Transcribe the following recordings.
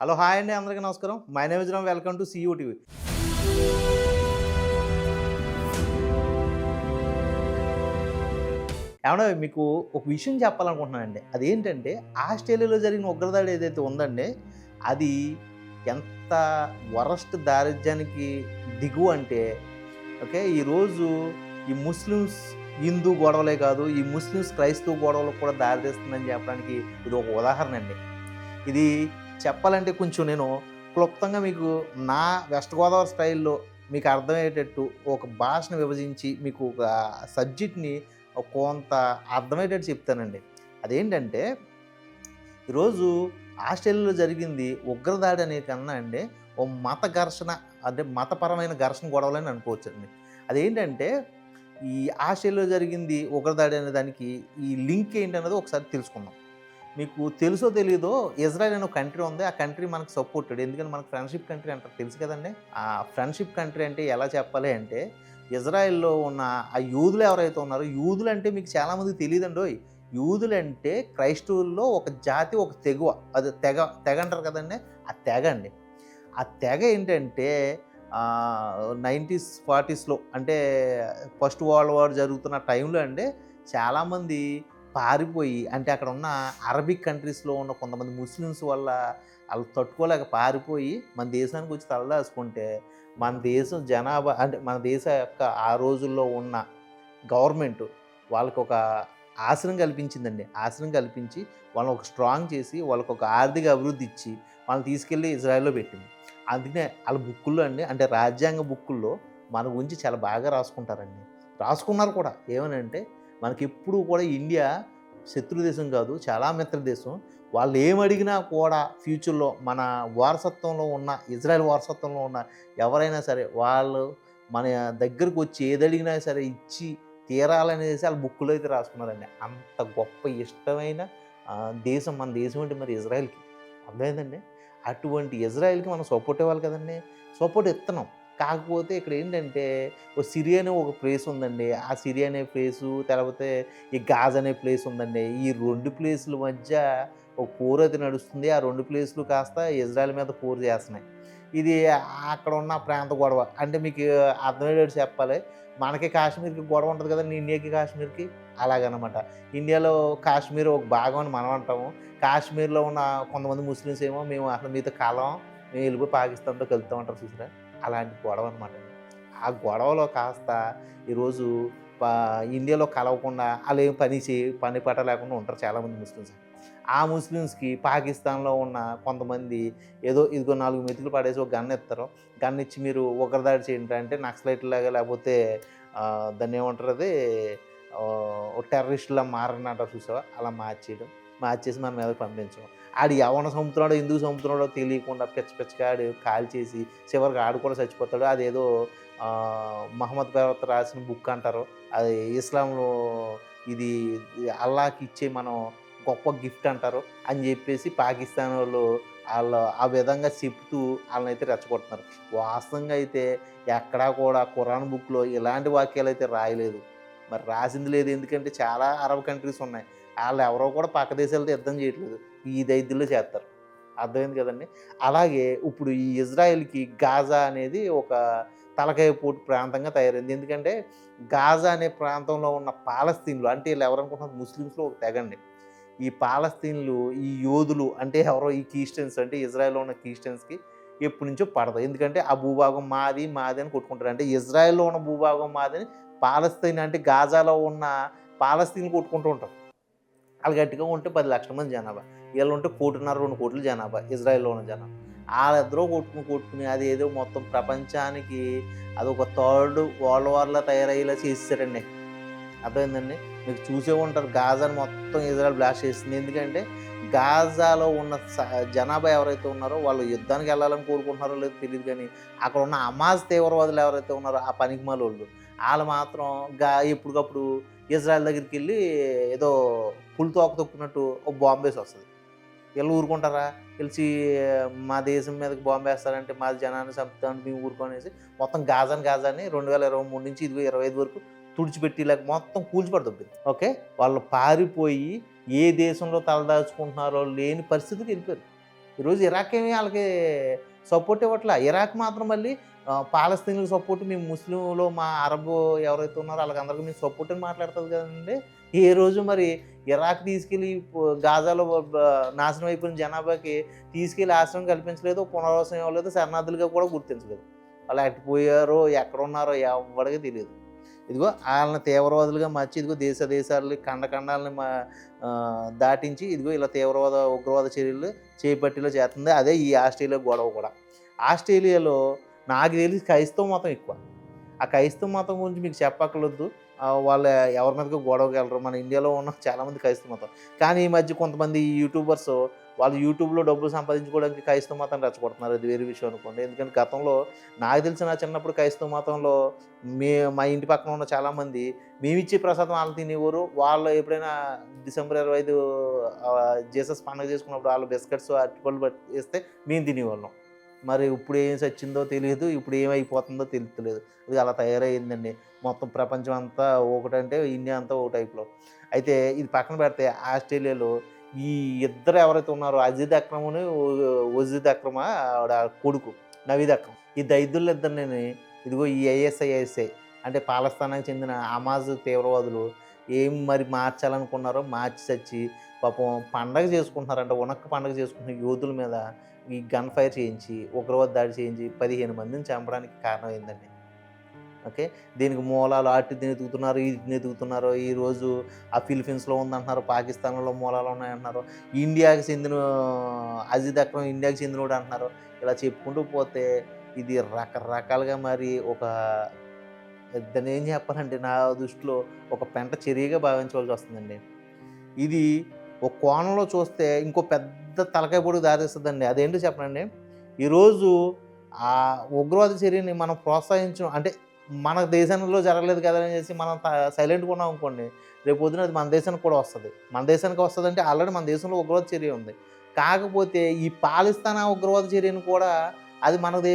Hello hi అండి అందరికీ నమస్కారం. My name is Ram. Welcome to C U TV ఏమన్నా మీకు ఒక విషయం చెప్పాలనుకుంటున్నానండి. అదేంటంటే ఆస్ట్రేలియాలో జరిగిన ఉగ్రదాడి ఏదైతే ఉందండి అది ఎంత వరస్ట్ దారిద్ర్యానికి దిగువ అంటే ఓకే ఈరోజు ఈ ముస్లిమ్స్ హిందూ గొడవలే కాదు ఈ ముస్లిమ్స్ క్రైస్తవ గొడవలకు కూడా దారితీస్తుందని చెప్పడానికి ఇది ఒక ఉదాహరణ అండి. ఇది చెప్పాలంటే కొంచెం నేను క్లుప్తంగా మీకు నా వెస్ట్ గోదావరి స్టైల్లో మీకు అర్థమయ్యేటట్టు ఒక భాషను విభజించి మీకు ఒక సబ్జెక్ట్ని కొంత అర్థమయ్యేటట్టు చెప్తానండి. అదేంటంటే ఈరోజు ఆస్ట్రేలియాలో జరిగింది ఉగ్రదాడి అనే కన్నా అండి ఓ మత ఘర్షణ అంటే మతపరమైన ఘర్షణ గొడవలని అనుకోవచ్చండి. అదేంటంటే ఈ ఆస్ట్రేలియాలో జరిగింది ఉగ్రదాడి అనే దానికి ఈ లింక్ ఏంటన్నది ఒకసారి తెలుసుకుందాం. మీకు తెలుసో తెలియదో ఇజ్రాయెల్ అనే కంట్రీ ఉంది. ఆ కంట్రీ మనకు సపోర్టెడ్ ఎందుకంటే మనకు ఫ్రెండ్షిప్ కంట్రీ అంటారు తెలుసు కదండి? ఆ ఫ్రెండ్షిప్ కంట్రీ అంటే ఎలా చెప్పాలి అంటే ఇజ్రాయెల్లో ఉన్న ఆ యూదులు ఎవరైతే ఉన్నారో యూదులు అంటే మీకు చాలామంది తెలియదండి ఓయ్. యూదులు అంటే క్రైస్తవుల్లో ఒక జాతి ఒక తెగువ. అది తెగ తెగ అంటారు కదండి? ఆ తెగ అండి. ఆ తెగ ఏంటంటే నైంటీస్ ఫార్టీస్లో అంటే ఫస్ట్ వరల్డ్ వార్ జరుగుతున్న టైంలో అంటే చాలామంది పారిపోయి అంటే అక్కడ ఉన్న అరబిక్ కంట్రీస్లో ఉన్న కొంతమంది ముస్లిమ్స్ వల్ల వాళ్ళు తట్టుకోలేక పారిపోయి మన దేశానికి వచ్చి తలదాచుకుంటే మన దేశం జనాభా అంటే మన దేశ యొక్క ఆ రోజుల్లో ఉన్న గవర్నమెంట్ వాళ్ళకి ఒక ఆశ్రయం కల్పించిందండి. ఆశ్రయం కల్పించి వాళ్ళని ఒక స్ట్రాంగ్ చేసి వాళ్ళకి ఒక ఆర్థిక అభివృద్ధి ఇచ్చి వాళ్ళని తీసుకెళ్ళి ఇజ్రాయెల్లో పెట్టింది. అందుకనే వాళ్ళ బుక్కుల్లో అండి అంటే రాజ్యాంగ బుక్కుల్లో మన గురించి చాలా బాగా రాసుకుంటారండి. రాసుకున్నారు కూడా. ఏమనంటే మనకి ఎప్పుడు కూడా ఇండియా శత్రు దేశం కాదు చాలా మిత్రదేశం వాళ్ళు ఏమడిగినా కూడా ఫ్యూచర్లో మన వారసత్వంలో ఉన్న ఇజ్రాయెల్ వారసత్వంలో ఉన్న ఎవరైనా సరే వాళ్ళు మన దగ్గరకు వచ్చి ఏదడిగినా సరే ఇచ్చి తీరాలనేసి వాళ్ళ బుక్కులో అయితే రాసుకున్నారండి. అంత గొప్ప ఇష్టమైన దేశం మన దేశం అంటే మరి ఇజ్రాయెల్కి. అర్థమైందండి? అటువంటి ఇజ్రాయెల్కి మనం సపోర్ట్ ఇవ్వాలి కదండి. సపోర్ట్ ఇస్తున్నాం కాకపోతే ఇక్కడ ఏంటంటే ఓ సిరియా అనే ఒక ప్లేస్ ఉందండి. ఆ సిరియా అనే ప్లేసు లేకపోతే ఈ గాజ్ అనే ప్లేస్ ఉందండి. ఈ రెండు ప్లేసుల మధ్య ఒక పోరు అయితే నడుస్తుంది. ఆ రెండు ప్లేసులు కాస్త ఇజ్రాయెల్ మీద పోరు చేస్తున్నాయి. ఇది అక్కడ ఉన్న ప్రాంత గొడవ. అంటే మీకు అర్థమయ్యేటట్టు చెప్పాలి. మనకి కాశ్మీర్కి గొడవ ఉంటుంది కదండి ఇండియాకి కాశ్మీర్కి? అలాగనమాట. ఇండియాలో కాశ్మీర్ ఒక భాగం అని మనం అంటాము. కాశ్మీర్లో ఉన్న కొంతమంది ముస్లిమ్స్ ఏమో మేము అసలు మీతో కలం మేము వెళ్ళిపోయి పాకిస్తాన్తో కలుపుతాం ఉంటారు చూసారా? అలాంటి గొడవ అనమాట ఆ గొడవలో కాస్త ఈరోజు ఇండియాలో కలవకుండా వాళ్ళు ఏం పని చే పని పట్ట లేకుండా ఉంటారు చాలామంది ముస్లిమ్స్. ఆ ముస్లిమ్స్కి పాకిస్తాన్లో ఉన్న కొంతమంది ఏదో ఇదిగో నాలుగు మెతుకులు పడేసి ఒక గన్ ఇస్తారు. గన్ ఇచ్చి మీరు ఒకరిదాడి చేయండి అంటే నక్సలైట్ లాగా లేకపోతే దాన్ని ఏమంటారు అది? టెర్రరిస్టులా మారనట టెర్రరిస్ట్లా చూసావా? అలా మార్చేయడం. మార్చేసి మన మీద పంపించడం. ఆడు ఎవరిని చంపుతున్నాడో ఎందుకు చంపుతున్నాడో తెలియకుండా పిచ్చ పిచ్చగాడు కాల్ చేసి చివరికి ఆడు కూడా చచ్చిపోతాడు. అదేదో మహమ్మద్ ప్రవక్త రాసిన బుక్ అంటారు. అది ఇస్లాంలో ఇది అల్లాకి ఇచ్చే మనం గొప్ప గిఫ్ట్ అంటారు అని చెప్పేసి పాకిస్తాన్ వాళ్ళు వాళ్ళు ఆ విధంగా చెప్తూ వాళ్ళని అయితే రెచ్చగొడుతున్నారు. వాస్తవంగా అయితే ఎక్కడా కూడా ఖురాన్ బుక్లో ఇలాంటి వాక్యాలు అయితే రాయలేదు. మరి రాసింది లేదు. ఎందుకంటే చాలా అరబ్ కంట్రీస్ ఉన్నాయి. వాళ్ళు ఎవరో కూడా పక్క దేశాలతో యుద్ధం చేయట్లేదు. ఈ దైద్యులు చేస్తారు. అర్థమైంది కదండి? అలాగే ఇప్పుడు ఈ ఇజ్రాయెల్కి గాజా అనేది ఒక తలకాయ పోటు ప్రాంతంగా తయారైంది. ఎందుకంటే గాజా అనే ప్రాంతంలో ఉన్న పాలస్తీన్లు అంటే వీళ్ళు ఎవరనుకుంటున్నారు ముస్లిమ్స్లో ఒక తెగండి ఈ పాలస్తీన్లు ఈ యోధులు అంటే ఎవరో ఈ క్రిస్టియన్స్ అంటే ఇజ్రాయెల్లో ఉన్న క్రిస్టియన్స్కి ఎప్పటి నుంచో పడదు. ఎందుకంటే ఆ భూభాగం మాది మాది అని కొట్టుకుంటారు. అంటే ఇజ్రాయెల్లో ఉన్న భూభాగం మాది అని పాలస్తీన్ అంటే గాజాలో ఉన్న పాలస్తీన్ కొట్టుకుంటూ ఉంటారు. వాళ్ళు గట్టిగా ఉంటే పది లక్షల మంది జనాభా. వీళ్ళు ఉంటే కోటిన్నర రెండు కోట్ల జనాభా ఇజ్రాయెల్లో ఉన్న జనాభా. వాళ్ళిద్దరూ కొట్టుకుని కొట్టుకుని అది ఏదో మొత్తం ప్రపంచానికి అది ఒక థర్డ్ వరల్డ్ వార్లా తయారయ్యేలా చేసేసారండి. అర్థమైందండి? మీకు చూసే ఉంటారు గాజాని మొత్తం ఇజ్రాయల్ బ్లాస్ట్ చేసింది. ఎందుకంటే గాజాలో ఉన్న జనాభా ఎవరైతే ఉన్నారో వాళ్ళు యుద్ధానికి వెళ్ళాలని కోరుకుంటున్నారో లేదో తెలియదు కానీ అక్కడ ఉన్న అమాజ్ తీవ్రవాదులు ఎవరైతే ఉన్నారో ఆ పనికి మాలోళ్ళు వాళ్ళు మాత్రం గా ఎప్పటికప్పుడు ఇజ్రాయెల్ దగ్గరికి వెళ్ళి ఏదో పులి తోక తొక్కినట్టు ఒక బాంబేసి వస్తుంది. వీళ్ళు ఊరుకుంటారా? పిలిచి మా దేశం మీదకి బాంబేస్తారంటే మా జనాన్ని చంపుతాను మేము ఊరుకొనేసి మొత్తం గాజాని గాజాని రెండు వేల ఇరవై మూడు నుంచి ఇదిగో ఇరవై ఐదు వరకు తుడిచిపెట్టి లేక మొత్తం కూల్చిపడుతుంది ఓకే? వాళ్ళు పారిపోయి ఏ దేశంలో తలదాచుకుంటున్నారో లేని పరిస్థితికి వెళ్ళిపోయారు. ఈరోజు ఇరాక్ ఏమి వాళ్ళకి సపోర్ట్ ఇవ్వట్లే. ఇరాక్ మాత్రం మళ్ళీ పాలస్తీన్లకు సపోర్ట్ మేము ముస్లింలు మా అరబ్ ఎవరైతే ఉన్నారో వాళ్ళకందరికీ మేము సపోర్ట్ అని మాట్లాడుతుంది కదండి. ఏ రోజు మరి ఇరాక్ తీసుకెళ్ళి గాజాలో నాశనం అయిపోయిన జనాభాకి తీసుకెళ్ళి ఆశ్రమం కల్పించలేదు పునరావాసం ఇవ్వలేదు శరణార్థులుగా కూడా గుర్తించలేదు. వాళ్ళు ఎటు పోయారో ఎక్కడ ఉన్నారో ఎవరికి తెలియదు. ఇదిగో వాళ్ళని తీవ్రవాదులుగా మార్చి ఇదిగో దేశ దేశాలని ఖండఖండాలని మా దాటించి ఇదిగో ఇలా తీవ్రవాద ఉగ్రవాద చర్యలు చేపట్టిలో చేస్తుంది. అదే ఈ ఆస్ట్రేలియా గొడవ కూడా. ఆస్ట్రేలియాలో నాకు తెలిసి క్రైస్తవ మతం ఎక్కువ. ఆ క్రైస్తవ మతం గురించి మీకు చెప్పక్కర్లేదు. వాళ్ళు ఎవరి మీదకి గొడవకి వెళ్ళరు. మన ఇండియాలో ఉన్న చాలామంది క్రైస్తవ మతం. కానీ ఈ మధ్య కొంతమంది యూట్యూబర్స్ వాళ్ళు యూట్యూబ్లో డబ్బులు సంపాదించుకోవడానికి క్రైస్తవ మతం రెచ్చగొడుతున్నారు. అది వేరే విషయం అనుకోండి. ఎందుకంటే గతంలో నాకు తెలిసిన చిన్నప్పుడు క్రైస్తవ మతంలో మే మా ఇంటి పక్కన ఉన్న చాలామంది మేము ఇచ్చే ప్రసాదం వాళ్ళు తినేవారు. వాళ్ళు ఎప్పుడైనా డిసెంబర్ ఇరవై ఐదు జీసస్ పండుగ చేసుకున్నప్పుడు వాళ్ళు బిస్కెట్స్ అరటిపళ్ళు పట్టి వేస్తే మేము తినేవాళ్ళం. మరి ఇప్పుడు ఏం సచ్చిందో తెలియదు. ఇప్పుడు ఏమైపోతుందో తెలియలేదు ఇది అలా తయారైందండి. మొత్తం ప్రపంచం అంతా ఒకటంటే ఇండియా అంతా ఒక టైప్లో. అయితే ఇది పక్కన పెడితే ఆస్ట్రేలియాలో ఈ ఇద్దరు ఎవరైతే ఉన్నారో అజిత్ అక్రమని వజీద్ అక్రమ ఆవిడ కొడుకు నవీద్ అక్రమ్. ఈ దైదులు ఇద్దరిని ఇదిగో ఈ ఐఎస్ఐఎస్ఐ అంటే పాలస్తానానికి చెందిన అమాజ్ తీవ్రవాదులు ఏం మరి మార్చాలనుకున్నారో మార్చి చచ్చి పాపం పండగ చేసుకుంటున్నారంట ఉనక్క పండగ చేసుకుంటున్న యోధుల మీద ఈ గన్ ఫైర్ చేయించి ఉగ్రవాద దాడి చేయించి పదిహేను మందిని చంపడానికి కారణమైందండి. ఓకే? దీనికి మూలాలు అటు వెతుకుతున్నారు ఇటు వెతుకుతున్నారు ఈరోజు ఆ ఫిలిపీన్స్లో ఉందంటున్నారు పాకిస్తాన్లో మూలాలు ఉన్నాయంటున్నారు ఇండియాకి చెందిన అజిత్ అక్రమ్ ఇండియాకి చెందినోడు అంటున్నారు. ఇలా చెప్పుకుంటూ పోతే ఇది రకరకాలుగా మరి ఒక దాన్ని ఏం చెప్పాలంటే నా దృష్టిలో ఒక పెంట చర్యగా భావించవలసి వస్తుందండి. ఇది ఒక కోణంలో చూస్తే ఇంకో పెద్ద తలకాయ పొడికి దారిస్తుందండి. అదేంటో చెప్పనండి. ఈరోజు ఆ ఉగ్రవాద చర్యని మనం ప్రోత్సహించడం అంటే మన దేశంలో జరగలేదు కదా అని చేసి మనం సైలెంట్గా ఉన్నాం అనుకోండి రేపు పొద్దున అది మన దేశానికి కూడా వస్తుంది. మన దేశానికి వస్తుంది అంటే ఆల్రెడీ మన దేశంలో ఉగ్రవాద చర్య ఉంది. కాకపోతే ఈ పాలిస్తాన్ ఉగ్రవాద చర్యను కూడా అది మన దే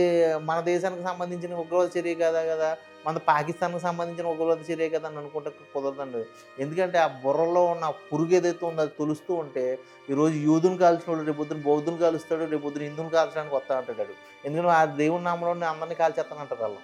మన దేశానికి సంబంధించిన ఉగ్రవాద చర్య కదా కదా మన పాకిస్తాన్కి సంబంధించిన ఉగ్రవాద చర్య కదా అని అనుకుంటే కుదరదండి. ఎందుకంటే ఆ బుర్రలో ఉన్న పురుగు ఏదైతే ఉందో అది తొలుస్తూ ఉంటే ఈరోజు యూదుని కాల్చినోడు రేపు పొద్దున బౌద్ధుని కాలుస్తాడు రేపు పొద్దున హిందువుని కాల్చడానికి వస్తా అంటాడు ఎందుకంటే ఆ దేవుని నామంలో అందరినీ కాల్చేస్తానంటారు వాళ్ళు.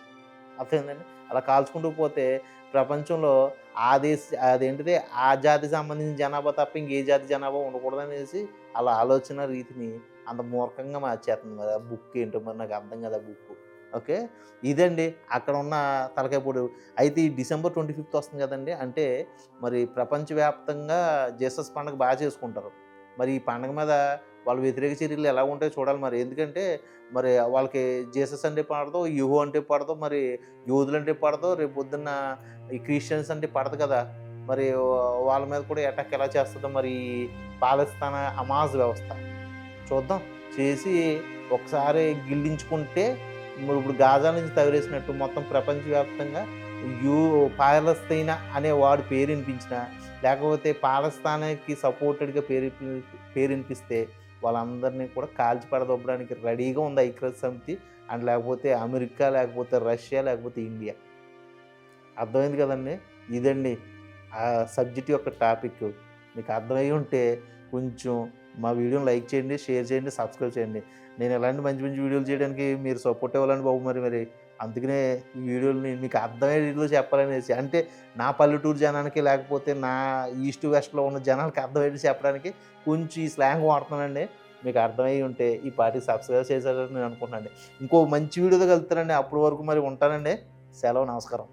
అర్థమైందండి? అలా కాల్చుకుంటూ పోతే ప్రపంచంలో ఆ దేశ అదేంటిది? ఆ జాతి సంబంధించిన జనాభా తప్ప ఇంకే జాతి జనాభా ఉండకూడదనేసి అలా ఆలోచన రీతిని అంత మూర్ఖంగా మార్చేస్తుంది మరి ఆ బుక్ ఏంటో మరి నాకు అర్థం కదా బుక్. ఓకే? ఇదండి అక్కడ ఉన్న తలకాయ పొడి. అయితే ఈ డిసెంబర్ ట్వంటీ ఫిఫ్త్ వస్తుంది కదండి అంటే మరి ప్రపంచవ్యాప్తంగా జీసస్ పండుగ బాగా చేసుకుంటారు. మరి ఈ పండుగ మీద వాళ్ళ వ్యతిరేక చర్యలు ఎలా ఉంటాయో చూడాలి మరి. ఎందుకంటే మరి వాళ్ళకి జీసస్ అంటే పడదు యూహో అంటే పడదో మరి యూదులు అంటే పడదో రేపు పొద్దున్న ఈ క్రిస్టియన్స్ అంటే పడదు కదా. మరి వాళ్ళ మీద కూడా అటాక్ ఎలా చేస్తుందో మరి ఈ పాలస్తాన్ అమాజ్ వ్యవస్థ. చూద్దాం. చేసి ఒకసారి గిల్లించుకుంటే మరి ఇప్పుడు గాజా నుంచి తగిలేసినట్టు మొత్తం ప్రపంచవ్యాప్తంగా యూ పాలస్తీనా అనే వాడు పేరు వినిపించిన లేకపోతే పాలస్తానాకి సపోర్టెడ్గా పేరు పేరు వినిపిస్తే వాళ్ళందరినీ కూడా కాల్చి పడదొబ్బడానికి రెడీగా ఉంది ఐక్యరాజ్య సమితి అండ్ లేకపోతే అమెరికా లేకపోతే రష్యా లేకపోతే ఇండియా. అర్థమైంది కదండి? ఇదండి ఆ సబ్జెక్ట్ యొక్క టాపిక్. మీకు అర్థమై ఉంటే కొంచెం మా వీడియోని లైక్ చేయండి షేర్ చేయండి సబ్స్క్రైబ్ చేయండి. నేను ఎలాంటి మంచి మంచి వీడియోలు చేయడానికి మీరు సపోర్ట్ ఇవ్వాలండి బాబు మరి మరి. అందుకనే ఈ వీడియోని మీకు అర్థమయ్యే రీతిలో చెప్పాలనేసి. అంటే నా పల్లెటూరు జనానికి లేకపోతే నా ఈస్ట్ వెస్ట్లో ఉన్న జనాలకి అర్థమయ్యేది చెప్పడానికి కొంచెం ఈ స్లాంగ్ వాడుతున్నానండి. మీకు అర్థమై ఉంటే ఈ పార్టీ సబ్స్క్రైబ్ చేశారని నేను అనుకుంటున్నాను ఇంకో మంచి వీడియోతో కలుగుతానండి అప్పటి వరకు మరి ఉంటానండి. సెలవు నమస్కారం.